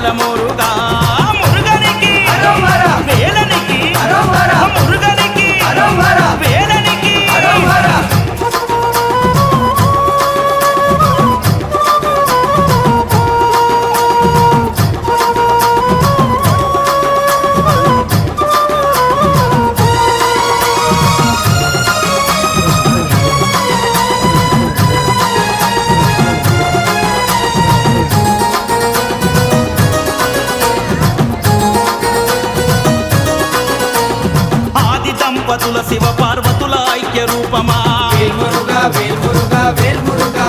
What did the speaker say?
al amor. కనుల శివ పార్వతుల ఐక్య రూపమా వేల్మురుగా వేల్మురుగా వేల్మురుగా